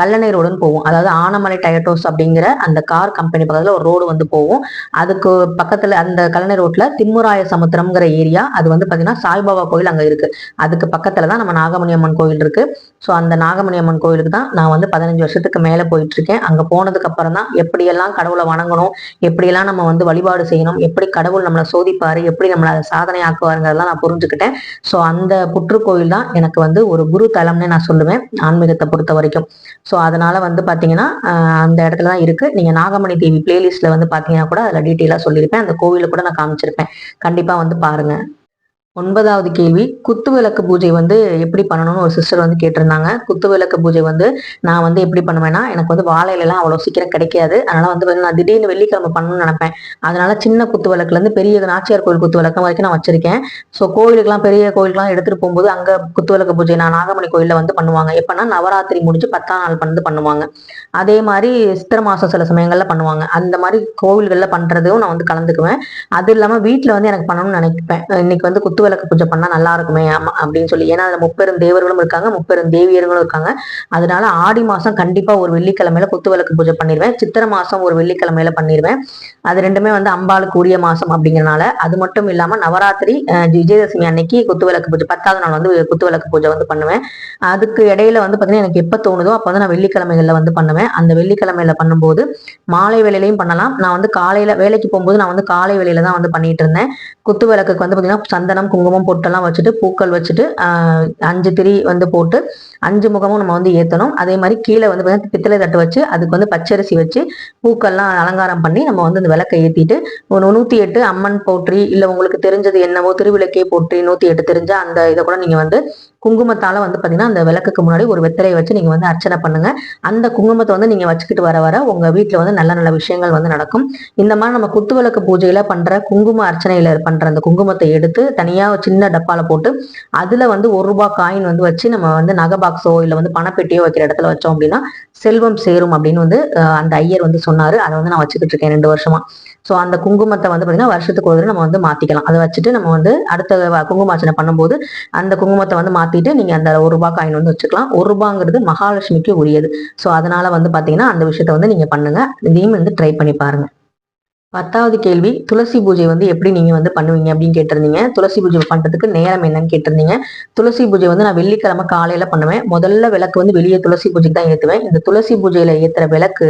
கல்லணை ரோடுன்னு போவோம் அதாவது ஆனமலை டயட்டோஸ் அப்படிங்கிற அந்த கார் கம்பெனி பக்கத்தில் ஒரு ரோடு வந்து போகும். அதுக்கு பக்கத்தில் அந்த கல்லணை ரோட்டில் திம்முராய சமுத்திரம்ங்கிற ஏரியா அது வந்து பார்த்தீங்கன்னா சாய்பாபா கோயில் அங்கே இருக்குது அதுக்கு பக்கத்தில் தான் நம்ம நாகமணி அம்மன் கோயில் இருக்குது ஸோ அந்த நாகமணி அம்மன் கோயிலுக்கு தான் நான் வந்து பதினஞ்சு வருஷத்துக்கு மேலே போயிட்டுருக்கேன். அங்கே போனதுக்கு அப்புறம் தான் எப்படியெல்லாம் கடவுளை வணங்கணும் எப்படியெல்லாம் நம்ம வந்து வழிபாடு செய்யணும் எப்படி கடவுள் நம்மளை சோதிப்பார் எப்படி நம்மளை அதை சாதனை ஆக்குவாருங்கிறதெல்லாம் நான் புரிஞ்சுக்கிட்டேன். ஸோ அந்த புற்றுக்கோயில் தான் எனக்கு வந்து ஒரு குரு தலம்னே நான் சொல்லுவேன். ஆன்மீகத்தை பொறுத்த வரைக்கும். ஸோ அதனால வந்து பாத்தீங்கன்னா ஆஹ் அந்த இடத்துல தான் இருக்கு. நீங்க நாகமணி தேவி பிளேலிஸ்ட்ல வந்து பாத்தீங்கன்னா கூட அதுல டீட்டெயிலாக சொல்லியிருப்பேன் அந்த கோவில கூட நான் காமிச்சிருப்பேன். கண்டிப்பா வந்து பாருங்க. ஒன்பதாவது கேள்வி குத்து விளக்கு பூஜை வந்து எப்படி பண்ணணும்னு ஒரு சிஸ்டர் வந்து கேட்டிருந்தாங்க. குத்து விளக்கு பூஜை வந்து நான் வந்து எப்படி பண்ணுவேன்னா எனக்கு வந்து வாழை அவ்வளோ சீக்கிரம் கிடைக்காது. அதனால வந்து நான் திடீர்னு வெள்ளிக்கிழமை பண்ணணும்னு நினைப்பேன். அதனால சின்ன குத்து விளக்குலேருந்து பெரிய நாச்சியார் கோயில் குத்து விளக்கம் வரைக்கும் நான் வச்சிருக்கேன். ஸோ கோவிலுக்குலாம் பெரிய கோவிலுக்குலாம் எடுத்துகிட்டு போகும்போது அங்கே குத்து விளக்கு பூஜை நான் நாகமணி கோயிலில் வந்து பண்ணுவாங்க. எப்போனா நவராத்திரி முடிஞ்சு பத்தாம் நாள் வந்து பண்ணுவாங்க. அதே மாதிரி சித்திர மாதம் சில சமயங்களில் பண்ணுவாங்க. அந்த மாதிரி கோவில்களில் பண்ணுறதும் நான் வந்து கலந்துக்குவேன். அது இல்லாமல் வீட்டில் வந்து எனக்கு பண்ணணும்னு நினைப்பேன். இன்னைக்கு வந்து குத்து விளக்கு பூஜை பண்ணா நல்லா இருக்குமே ஆமா அப்படின்னு சொல்லி. ஏன்னா அதுல முப்பெரும் தேவர்களும் இருக்காங்க முப்பெரும் தேவியர்களும் இருக்காங்க. அதனால ஆடி மாசம் கண்டிப்பா ஒரு வெள்ளிக்கிழமையில குத்து விளக்கு பூஜை பண்ணிடுவேன் சித்திரை மாசம் ஒரு வெள்ளிக்கிழமையில பண்ணிடுவேன் அது ரெண்டுமே வந்து அம்பாளுக்கு உரிய மாசம் அப்படிங்கறனால அது மட்டும் இல்லாம நவராத்திரி விஜயதசமி அன்னைக்கு குத்து விளக்கு பூஜை பத்தாவது நாள் வந்து குத்து விளக்கு பூஜை வந்து பண்ணுவேன். அதுக்கு இடையில வந்து பாத்தீங்கன்னா எனக்கு எப்ப தோணுதோ அப்ப வந்து நான் வெள்ளிக்கிழமைகள்ல வந்து பண்ணுவேன். அந்த வெள்ளிக்கிழமையில பண்ணும்போது மாலை வேலையிலையும் பண்ணலாம். நான் வந்து காலையில வேலைக்கு போகும்போது நான் வந்து காலை வேலையில தான் வந்து பண்ணிட்டு இருந்தேன். குத்து விளக்குக்கு வந்து பாத்தீங்கன்னா சந்தனம் குங்குமம் பொட்டெல்லாம் வச்சுட்டு பூக்கள் வச்சுட்டு அஞ்சு திரி வந்து போட்டு அஞ்சு முகமும் நம்ம வந்து ஏற்றணும் அதே மாதிரி கீழே வந்து பார்த்தீங்கன்னா பித்தளை தட்டு வச்சு அதுக்கு வந்து பச்சரிசி வச்சு பூக்கள்லாம் அலங்காரம் பண்ணி நம்ம வந்து அந்த விளக்கை ஏற்றிட்டு ஒரு நூற்றி எட்டு அம்மன் போற்றி இல்லை உங்களுக்கு தெரிஞ்சது என்னவோ திருவிளக்கே போற்றி நூற்றி எட்டு தெரிஞ்ச அந்த இதை கூட நீங்கள் வந்து குங்குமத்தால வந்து பாத்தீங்கன்னா அந்த விளக்குக்கு முன்னாடி ஒரு வெத்தலையை வச்சு நீங்க வந்து அர்ச்சனை பண்ணுங்க. அந்த குங்குமத்தை வந்து நீங்க வச்சுக்கிட்டு வர வர உங்க வீட்டில் வந்து நல்ல நல்ல விஷயங்கள் வந்து நடக்கும். இந்த மாதிரி நம்ம குத்து விளக்கு பூஜையில பண்ற குங்கும அர்ச்சனையில பண்ற அந்த குங்குமத்தை எடுத்து தனியா சின்ன டப்பால போட்டு அதுல வந்து ஒரு ரூபாய் காயின் வந்து வச்சு நம்ம வந்து நகை பாக்ஸோ இல்ல வந்து பணப்பெட்டியோ வைக்கிற இடத்துல வச்சோம் அப்படின்னா செல்வம் சேரும் அப்படின்னு வந்து அந்த ஐயர் வந்து சொன்னாரு. அதை வந்து நான் வச்சுக்கிட்டு இருக்கேன் ரெண்டு வருஷமா. சோ அந்த குங்குமத்தை வந்து பாத்தீங்கன்னா வருஷத்துக்கு ஒரு தடவை நம்ம வந்து மாத்திக்கலாம். அதை வச்சுட்டு நம்ம வந்து அடுத்த குங்குமாச்சனை பண்ணும்போது அந்த குங்குமத்தை வந்து மாத்திட்டு நீங்க அந்த ஒரு ரூபா காயின் வந்து வச்சுக்கலாம். ஒரு ரூபாங்கிறது மகாலட்சுமிக்கு உரியது. சோ அதனால வந்து பாத்தீங்கன்னா அந்த விஷயத்த வந்து நீங்க பண்ணுங்க. இதையும் வந்து ட்ரை பண்ணி பாருங்க. பத்தாவது கேள்வி துளசி பூஜை வந்து எப்படி நீங்க வந்து பண்ணுவீங்க அப்படின்னு கேட்டிருந்தீங்க. துளசி பூஜை பண்றதுக்கு நேரம் என்னன்னு கேட்டிருந்தீங்க. துளசி பூஜை வந்து நான் வெள்ளிக்கிழமை காலையில பண்ணுவேன். முதல்ல விளக்கு வந்து வெளியே துளசி பூஜைக்கு தான் ஏத்துவேன் இந்த துளசி பூஜையில ஏத்துற விளக்கு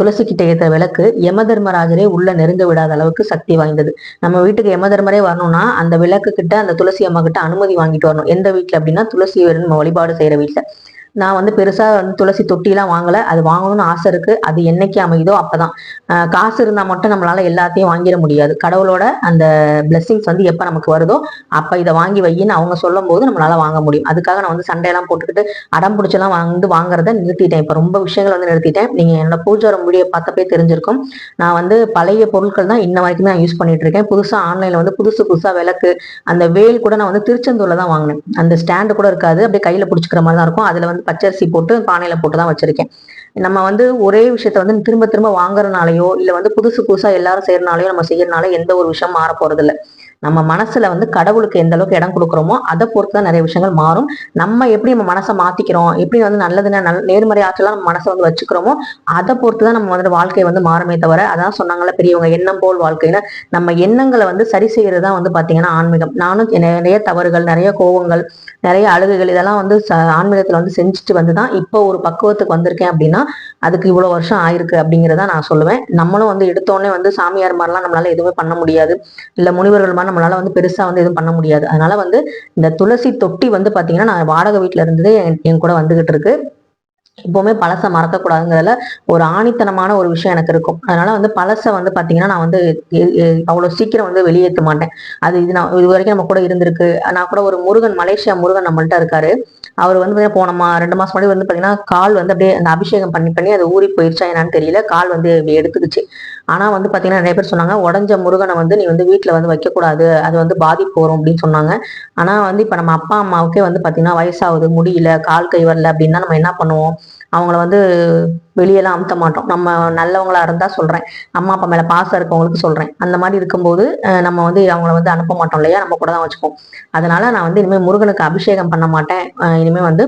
துளசி கிட்ட ஏத்துற விளக்கு யம தர்மராஜரே உள்ள நெருங்க விடாத அளவுக்கு சக்தி வாய்ந்தது. நம்ம வீட்டுக்கு யம தர்மரே வரணும்னா அந்த விளக்கு கிட்ட அந்த துளசி அம்மா கிட்ட அனுமதி வாங்கிட்டு வரணும். எந்த வீட்டில் அப்படின்னா துளசி நம்ம வழிபாடு செய்யற வீட்டில் நான் வந்து பெருசா வந்து துளசி தொட்டிலாம் வாங்கல. அது வாங்கணும்னு ஆசை இருக்கு. அது என்னைக்கு அமையுதோ அப்பதான். தான் காசு இருந்தா மட்டும் நம்மளால எல்லாத்தையும் வாங்கிட முடியாது. கடவுளோட அந்த பிளெஸிங்ஸ் வந்து எப்ப நமக்கு வருதோ அப்ப இதை வாங்கி வையின்னு அவங்க சொல்லும் போது நம்மளால வாங்க முடியும். அதுக்காக நான் வந்து சண்டையெல்லாம் போட்டுக்கிட்டு அடம் பிடிச்செல்லாம் வந்து வாங்குறத நிறுத்திட்டேன். இப்ப ரொம்ப விஷயங்கள் வந்து நிறுத்திட்டேன். நீங்க என்னோட பூஜை முடியை பார்த்தப்பே தெரிஞ்சிருக்கும். நான் வந்து பழைய பொருட்கள் தான் இன்ன வரைக்கும் நான் யூஸ் பண்ணிட்டு இருக்கேன். புதுசா ஆன்லைன்ல வந்து புதுசு புதுசா விளக்கு அந்த வேல் கூட நான் வந்து திருச்செந்தூர்ல தான் வாங்கினேன். அந்த ஸ்டாண்டு கூட இருக்காது. அப்படியே கையில பிடிச்சிக்கிற மாதிரி தான் இருக்கும். அதுல வந்து பச்சரிசி போட்டு பானையில போட்டு தான் வச்சிருக்கேன். நம்ம வந்து ஒரே விஷயத்த வந்து திரும்ப திரும்ப வாங்குறதுனாலயோ இல்ல வந்து புதுசு புதுசா எல்லாரும் செய்யறனாலையோ நம்ம செய்யறனால எந்த ஒரு விஷயம் மாற போறது இல்லை நம்ம மனசுல வந்து கடவுளுக்கு எந்த அளவுக்கு இடம் கொடுக்குறோமோ அதை பொறுத்து தான் நிறைய விஷயங்கள் மாறும். நம்ம எப்படி நம்ம மனசை மாத்திக்கிறோம் எப்படி வந்து நல்லதுன்னா நல்ல நேர்மறை ஆற்றலாம் நம்ம மனசை வந்து வச்சுக்கிறோமோ அதை பொறுத்து தான் நம்ம வந்து வாழ்க்கை வந்து மாறுமே தவிர அதான் சொன்னாங்கல்ல பெரியவங்க எண்ணம் போல் வாழ்க்கைன்னு. நம்ம எண்ணங்களை வந்து சரி செய்யறது தான் வந்து பாத்தீங்கன்னா ஆன்மீகம். நானும் நிறைய தவறுகள் நிறைய கோபங்கள் நிறைய அழுகுகள் இதெல்லாம் வந்து ஆன்மீகத்துல வந்து செஞ்சுட்டு வந்து தான் இப்போ ஒரு பக்குவத்துக்கு வந்திருக்கேன் அப்படின்னா அதுக்கு இவ்வளவு வருஷம் ஆயிருக்கு அப்படிங்கிறத நான் சொல்லுவேன். நம்மளும் வந்து எடுத்தோடனே வந்து சாமியார் மாதிரிலாம் நம்மளால எதுவுமே பண்ண முடியாது. இல்ல முனிவர்கள் மாதிரி நம்மளால வந்து பெருசா வந்து எதுவும் பண்ண முடியாது. அதனால வந்து இந்த துளசி தொட்டி வந்து பாத்தீங்கன்னா நான் வாடகை வீட்டுல இருந்ததே என் கூட வந்துகிட்டு இருக்கு. எப்பவுமே பழசை மறக்க கூடாதுங்கிறதுல ஒரு ஆணித்தனமான ஒரு விஷயம் எனக்கு இருக்கும். அதனால வந்து பழசை வந்து பாத்தீங்கன்னா நான் வந்து அவ்வளவு சீக்கிரம் வந்து வெளியேற்ற மாட்டேன். அது இது நான் இது வரைக்கும் நம்ம கூட இருந்திருக்கு. நான் கூட ஒரு முருகன் மலேசியா முருகன் நம்மள்ட்ட இருக்காரு. அவர் வந்து பாத்தீங்கன்னா போன மா ரெண்டு மாசம் முன்னாடி வந்து பாத்தீங்கன்னா கால் வந்து அப்படியே அந்த அபிஷேகம் பண்ணி பண்ணி அது ஊறி போயிருச்சா என்னன்னு தெரியல. கால் வந்து இப்படி எடுத்துக்கிச்சு ஆனா வந்து பாத்தீங்கன்னா நிறைய பேர் சொன்னாங்க உடஞ்ச முருகனை வந்து நீ வந்து வீட்டுல வந்து வைக்கக்கூடாது. அது வந்து பாதிப்பு வரும் அப்படின்னு சொன்னாங்க. ஆனா வந்து இப்ப நம்ம அப்பா அம்மாவுக்கே வந்து பாத்தீங்கன்னா வயசாகுது முடியல கால் கை வரல அப்படின்னா நம்ம என்ன பண்ணுவோம்? அவங்கள வந்து வெளியெல்லாம் அமுத்த மாட்டோம். நம்ம நல்லவங்களா இருந்தா சொல்றேன். அம்மா அப்பா மேல பாசம் இருக்கவங்களுக்கு சொல்றேன். அந்த மாதிரி இருக்கும்போது நம்ம வந்து அவங்கள வந்து அனுப்ப மாட்டோம் இல்லையா? நம்ம கூட தான் வச்சுப்போம். அதனால நான் வந்து இனிமேல் முருகனுக்கு அபிஷேகம் பண்ண மாட்டேன். இனிமேல் இனிமே வந்து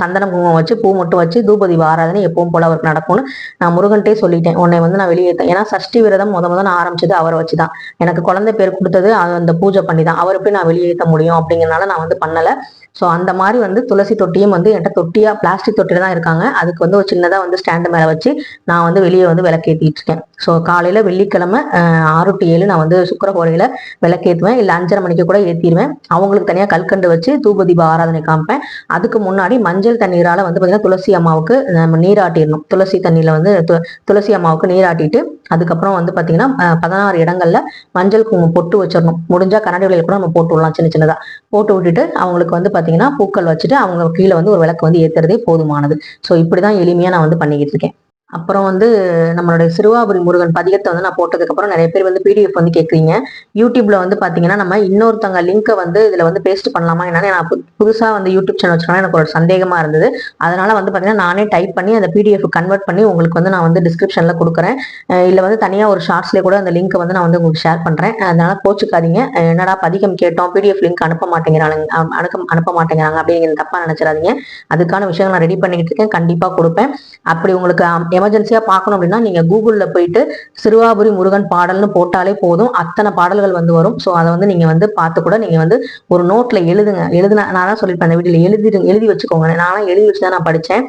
சந்தனம் குங்குமம் வச்சு பூ மட்டும் வச்சு தூபதி ஆராதனை எப்பவும் போல அவருக்கு நடக்கும்னு நான் முருகன்ட்டே சொல்லிட்டேன். உன்னை வந்து நான் வெளியேற்றேன் ஏன்னா சஷ்டி விரதம் முத முத நான் ஆரம்பிச்சது அவரை வச்சு தான் எனக்கு குழந்தை பேர் கொடுத்தது அது அந்த பூஜை பண்ணி தான் அவரை போய் நான் வெளியேற்ற முடியும் அப்படிங்கிறனால நான் வந்து பண்ணலை. ஸோ அந்த மாதிரி வந்து துளசி தொட்டியும் வந்து என்கிட்ட தொட்டியா பிளாஸ்டிக் தொட்டில தான் இருக்காங்க. அதுக்கு வந்து ஒரு சின்னதாக வந்து ஸ்டாண்டு மேலே வச்சு நான் வந்து வெளியே வந்து விளக்கேற்றிட்டு இருக்கேன். ஸோ காலையில் வெள்ளிக்கிழமை ஆறு டு ஏழு நான் வந்து சுக்கரஹோரையில விளக்கேற்றுவேன் இல்லை அஞ்சரை மணிக்கு கூட ஏற்றிடுவேன் அவங்களுக்கு தனியாக கல்கண்டு வச்சு தூபதீப ஆராதனை காமிப்பேன். அதுக்கு முன்னாடி மஞ்சள் தண்ணீரால வந்து பார்த்தீங்கன்னா துளசி அம்மாவுக்கு நம்ம நீராட்டிடணும் துளசி தண்ணியில வந்து து- துளசி அம்மாவுக்கு நீராட்டிட்டு அதுக்கப்புறம் வந்து பார்த்தீங்கன்னா பதினாறு இடங்கள்ல மஞ்சள் குங்குமம் பொட்டு வச்சிடணும். முடிஞ்சா கண்ணாடி விலையில் கூட நம்ம போட்டு விடலாம் சின்ன சின்னதாக போட்டு விட்டுட்டு அவங்களுக்கு வந்து பார்த்தீங்கன்னா பூக்கள் வச்சுட்டு அவங்க கீழே வந்து ஒரு விளக்கு வந்து ஏற்றுறதே போதுமானது. ஸோ இப்படி தான் எளிமையாக நான் வந்து பண்ணிக்கிட்டு இருக்கேன். அப்புறம் வந்து நம்மளுடைய சிறுவாபுரி முருகன் பதிகத்தை வந்து நான் போட்டதுக்கப்புறம் நிறைய பேர் வந்து பிடிஎஃப் வந்து கேட்குறீங்க யூடியூப்ல வந்து பார்த்தீங்கன்னா நம்ம இன்னொருத்தவங்க லிங்கை வந்து இதில் வந்து பேஸ்ட் பண்ணலாமா என்னன்னு நான் புதுசாக வந்து யூடியூப் சேனல் வச்சுக்கலாம் எனக்கு ஒரு சந்தேகமாக இருந்தது. அதனால வந்து பார்த்தீங்கன்னா நானே டைப் பண்ணி அந்த பிடிஎஃப் கன்வெர்ட் பண்ணி உங்களுக்கு வந்து நான் வந்து டிஸ்கிரிப்ஷனில் கொடுக்குறேன். இல்லை வந்து தனியாக ஒரு ஷார்ட்ஸ்லேயே கூட அந்த லிங்க்கை வந்து நான் வந்து உங்களுக்கு ஷேர் பண்ணுறேன் அதனால கோச்சுக்காதீங்க. என்னடா பதிகம் கேட்டோம் பிடிஎஃப் லிங்க் அனுப்ப மாட்டேங்கிறாங்க அனுப்ப அனுப்ப மாட்டேங்கிறாங்க அப்படிங்கிற தப்பாக நினச்சிடாதீங்க. அதுக்கான விஷயங்கள் நான் ரெடி பண்ணிக்கிட்டு இருக்கேன். கண்டிப்பாக கொடுப்பேன். அப்படி உங்களுக்கு எமர்ஜென்சியாக பார்க்கணும் அப்படின்னா நீங்கள் கூகுளில் போயிட்டு சிறுவாபுரி முருகன் பாடல்னு போட்டாலே போதும். அத்தனை பாடல்கள் வந்து வரும். ஸோ அதை வந்து நீங்கள் வந்து பார்த்து கூட நீங்கள் வந்து ஒரு நோட்டில் எழுதுங்க. எழுதுன நான் தான் சொல்லியிருப்பேன் அந்த வீட்டில் எழுதி எழுதி வச்சுக்கோங்க. நானும் எழுதி வச்சு தான் நான் படித்தேன்.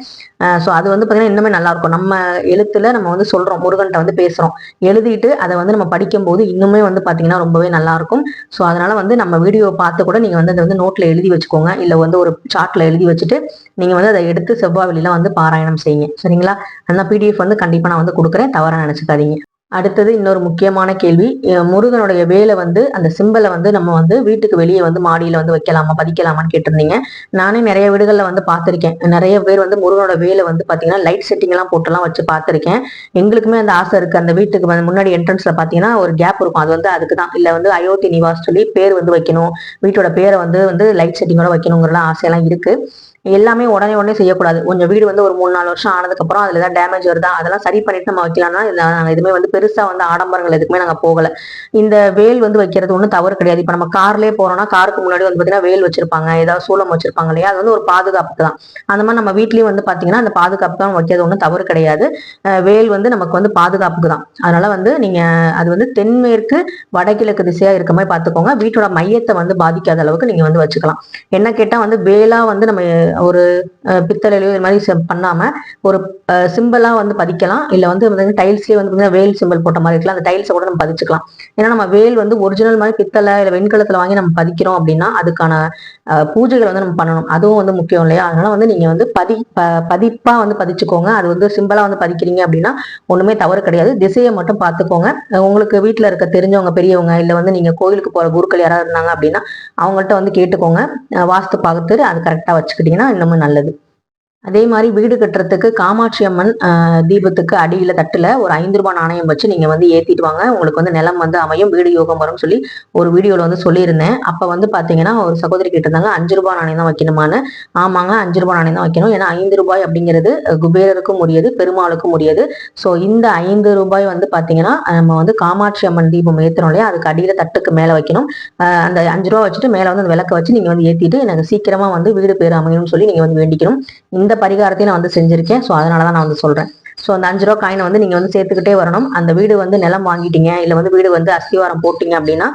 ஸோ அது வந்து பார்த்தீங்கன்னா இன்னுமே நல்லாயிருக்கும். நம்ம எழுத்துல நம்ம வந்து சொல்கிறோம் முருகன்ட்ட வந்து பேசுகிறோம் எழுதிட்டு அதை வந்து நம்ம படிக்கும்போது இன்னுமே வந்து பார்த்தீங்கன்னா ரொம்பவே நல்லாயிருக்கும். ஸோ அதனால் வந்து நம்ம வீடியோ பார்த்து கூட நீங்கள் வந்து அதை வந்து நோட்டில் எழுதி வச்சுக்கோங்க. இல்லை வந்து ஒரு சார்ட்டில் எழுதி வச்சுட்டு நீங்கள் வந்து அதை எடுத்து செவ்வாய் வெளியில வந்து பாராயணம் செய்யுங்க. சரிங்களா? அந்த பிடிஎஃப் வந்து கண்டிப்பாக நான் வந்து கொடுக்குறேன். தவறாக நினச்சிக்காதீங்க. அடுத்தது இன்னொரு முக்கியமான கேள்வி. முருகனுடைய வேலை வந்து அந்த சிம்பலை வந்து நம்ம வந்து வீட்டுக்கு வெளியே வந்து மாடியில் வந்து வைக்கலாமா பதிக்கலாமான்னு கேட்டிருந்தீங்க. நானே நிறைய வீடுகளில் வந்து பார்த்துருக்கேன். நிறைய பேர் வந்து முருகனோட வேலை வந்து பார்த்தீங்கன்னா லைட் செட்டிங்லாம் போட்டுலாம் வச்சு பார்த்துருக்கேன். எங்களுக்குமே அந்த ஆசை இருக்குது அந்த வீட்டுக்கு வந்து முன்னாடி என்ட்ரன்ஸில் பார்த்தீங்கன்னா ஒரு கேப் இருக்கும். அது வந்து அதுக்கு தான். இல்லை வந்து அயோத்தி நிவாஸ் சொல்லி பேர் வந்து வைக்கணும். வீட்டோட பேரை வந்து வந்து லைட் செட்டிங்கோட வைக்கணுங்கிறலாம் ஆசையெல்லாம் இருக்குது எல்லாமே உடனே உடனே செய்யக்கூடாது. கொஞ்சம் வீடு வந்து ஒரு மூணு நாலு வருஷம் ஆனதுக்கப்புறம் அதில் அதுல ஏதாவது டேமேஜ் வருதா? அதெல்லாம் சரி பண்ணிட்டு நம்ம வைக்கலாம்னா நாங்கள் எதுவுமே வந்து பெருசாக வந்து ஆடம்பரங்கள் எதுக்குமே நாங்கள் போகலை. இந்த வேல் வந்து வைக்கிறது ஒன்றும் தவறு கிடையாது. இப்போ நம்ம கார்லேயே போகிறோம்னா காருக்கு முன்னாடி வந்து பார்த்தீங்கன்னா வேல் வச்சிருப்பாங்க. ஏதாவது சூளம் வச்சிருப்பாங்க இல்லையா? அது வந்து ஒரு பாதுகாப்புக்கு தான். அந்த மாதிரி நம்ம வீட்லேயும் வந்து பார்த்தீங்கன்னா அந்த பாதுகாப்பு தான் வைக்கிறது ஒன்றும் தவறு கிடையாது. வேல் வந்து நமக்கு வந்து பாதுகாப்புக்கு தான். அதனால வந்து நீங்கள் அது வந்து தென்மேற்கு வடகிழக்கு திசையாக இருக்க மாதிரி பார்த்துக்கோங்க வீட்டோட மையத்தை வந்து பாதிக்காத அளவுக்கு நீங்கள் வந்து வச்சுக்கலாம். என்ன கேட்டால் வந்து வேலாக வந்து நம்ம ஒரு பித்தளையிலோ இது மாதிரி செ- பண்ணாம ஒரு சிம்பிளா வந்து பதிக்கலாம். இல்ல வந்து டைல்ஸ்லயே வந்து பார்த்தீங்கன்னா வேல் சிம்பிள் போட்ட மாதிரி இருக்கலாம். அந்த டைல்ஸை கூட நம்ம பதிச்சுக்கலாம். ஏன்னா நம்ம வேல் வந்து ஒரிஜினல் மாதிரி பித்தளை இல்ல வெண்கலத்துல வாங்கி நம்ம பதிக்கிறோம் அப்படின்னா அதுக்கான பூஜைகள் பூஜைகளை வந்து நம்ம பண்ணணும். அதுவும் வந்து முக்கியம் இல்லையா? அதனால வந்து நீங்க வந்து பதி ப- பதிப்பா வந்து பதிச்சுக்கோங்க. அது வந்து சிம்பிளா வந்து பதிக்கிறீங்க அப்படின்னா ஒண்ணுமே தவறு கிடையாது. திசையை மட்டும் பார்த்துக்கோங்க. உங்களுக்கு வீட்டில் இருக்க தெரிஞ்சவங்க பெரியவங்க இல்ல வந்து நீங்க கோயிலுக்கு போற குருக்கள் யாராவது இருந்தாங்க அப்படின்னா அவங்கள்ட்ட வந்து கேட்டுக்கோங்க. வாஸ்து பார்த்துட்டு அது கரெக்டா வச்சுக்கிட்டீங்கன்னா இன்னமும் நல்லது. அதே மாதிரி வீடு கட்டுறதுக்கு காமாட்சி அம்மன் தீபத்துக்கு அடியில் தட்டில் ஒரு ஐந்து ரூபாய் நாணயம் வச்சு நீங்கள் வந்து ஏற்றிட்டு வாங்க. உங்களுக்கு வந்து நிலம் வந்து அமையும் வீடு யோகம் வரும்னு சொல்லி ஒரு வீடியோவில் வந்து சொல்லியிருந்தேன். அப்போ வந்து பார்த்தீங்கன்னா ஒரு சகோதரி கேட்டிருந்தாங்க அஞ்சு ரூபாய் நாணயம் தான் வைக்கணுமான்னு. ஆமாங்க அஞ்சு ரூபாய் நாணயம் தான் வைக்கணும். ஏன்னா ஐந்து ரூபாய் அப்படிங்கிறது குபேரருக்கும் உரியது பெருமாளுக்கும் உரியது. ஸோ இந்த ஐந்து ரூபாய் வந்து பார்த்தீங்கன்னா நம்ம வந்து காமாட்சி அம்மன் தீபம் ஏற்றுறோம் இல்லையா? அதுக்கு அடியில் தட்டுக்கு மேலே வைக்கணும். அந்த அஞ்சு ரூபா வச்சுட்டு மேலே வந்து அந்த விளக்க வச்சு நீங்கள் வந்து ஏற்றிட்டு எனக்கு சீக்கிரமாக வந்து வீடு பேர் அமையணும்னு சொல்லி நீங்கள் வந்து வேண்டிக்கணும். இந்த பரிகாரத்தையும் நான் வந்து செஞ்சிருக்கேன். ஸோ அதனால தான் நான் வந்து சொல்றேன். ஸோ அந்த அஞ்சு ரூபா காயினை வந்து நீங்கள் வந்து சேர்த்துக்கிட்டே வரணும். அந்த வீடு வந்து நிலம் வாங்கிட்டீங்க இல்லை வந்து வீடு வந்து அஸ்திவாரம் போட்டீங்க அப்படின்னா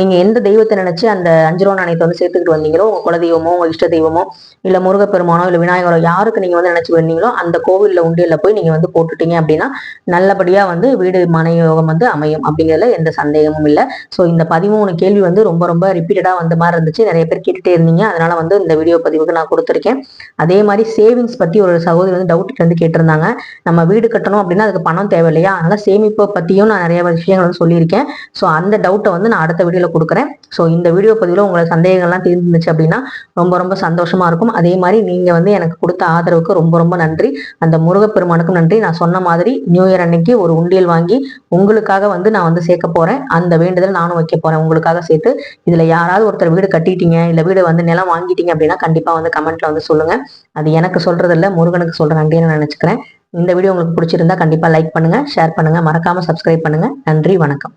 நீங்கள் எந்த தெய்வத்தை நினச்சி அந்த அஞ்சு ரூபா நாணயத்தை வந்து சேர்த்துக்கிட்டு வந்தீங்களோ குல குலதெய்வமோ உங்கள் இஷ்ட தெய்வமோ இல்லை முருகப்பெருமானோ இல்லை விநாயகரோ யாருக்கு நீங்கள் வந்து நினச்சி வந்தீங்களோ அந்த கோவிலில் உண்டியில் போய் நீங்கள் வந்து போட்டுட்டீங்க அப்படின்னா நல்லபடியாக வந்து வீடு மனயோகம் வந்து அமையும் அப்படிங்கிறதுல எந்த சந்தேகமும் இல்லை. ஸோ இந்த பதிமூணு கேள்வி வந்து ரொம்ப ரொம்ப ரிப்பீட்டடாக வந்த மாதிரி இருந்துச்சு. நிறைய பேர் கேட்டுட்டே இருந்தீங்க. அதனால வந்து இந்த வீடியோ பதிவுக்கு நான் கொடுத்துருக்கேன். அதே மாதிரி சேவிங்ஸ் பற்றி ஒரு சகோதரி வந்து டவுட் வந்து கேட்டிருந்தாங்க. நம்ம வீடு கட்டணும் அப்படின்னா அதுக்கு பணம் தேவை இல்லையா அதனால சேமிப்பை பற்றியும் நான் நிறைய விஷயங்கள் வந்து சொல்லியிருக்கேன். ஸோ அந்த டவுட்டை வந்து நான் அடுத்த வீடியோவில் கொடுக்குறேன். ஸோ இந்த வீடியோ பதிவில் உங்களை சந்தேகங்கள்லாம் தீர்ந்துச்சு அப்படின்னா ரொம்ப ரொம்ப சந்தோஷமா இருக்கும். அதே மாதிரி நீங்க வந்து எனக்கு கொடுத்த ஆதரவுக்கு ரொம்ப ரொம்ப நன்றி. அந்த முருகப்பெருமானுக்கும் நன்றி. நான் சொன்ன மாதிரி நியூ இயர் அன்னைக்கு ஒரு உண்டியல் வாங்கி உங்களுக்காக வந்து நான் வந்து சேர்க்க போறேன். அந்த வேண்டுதல் நானும் வைக்க போறேன். உங்களுக்காக சேர்த்து இதுல யாராவது ஒருத்தர் வீடு கட்டிட்டீங்க இல்ல வீடு வந்து நிலம் வாங்கிட்டீங்க அப்படின்னா கண்டிப்பா வந்து கமெண்ட்ல வந்து சொல்லுங்க. அது எனக்கு சொல்றது இல்ல முருகனுக்கு சொல்ற நன்றின்னு நான் நினைச்சுக்கிறேன். இந்த வீடியோ உங்களுக்கு பிடிச்சிருந்தா கண்டிப்பா லைக் பண்ணுங்க ஷேர் பண்ணுங்க. மறக்காம சப்ஸ்கிரைப் பண்ணுங்க. நன்றி வணக்கம்.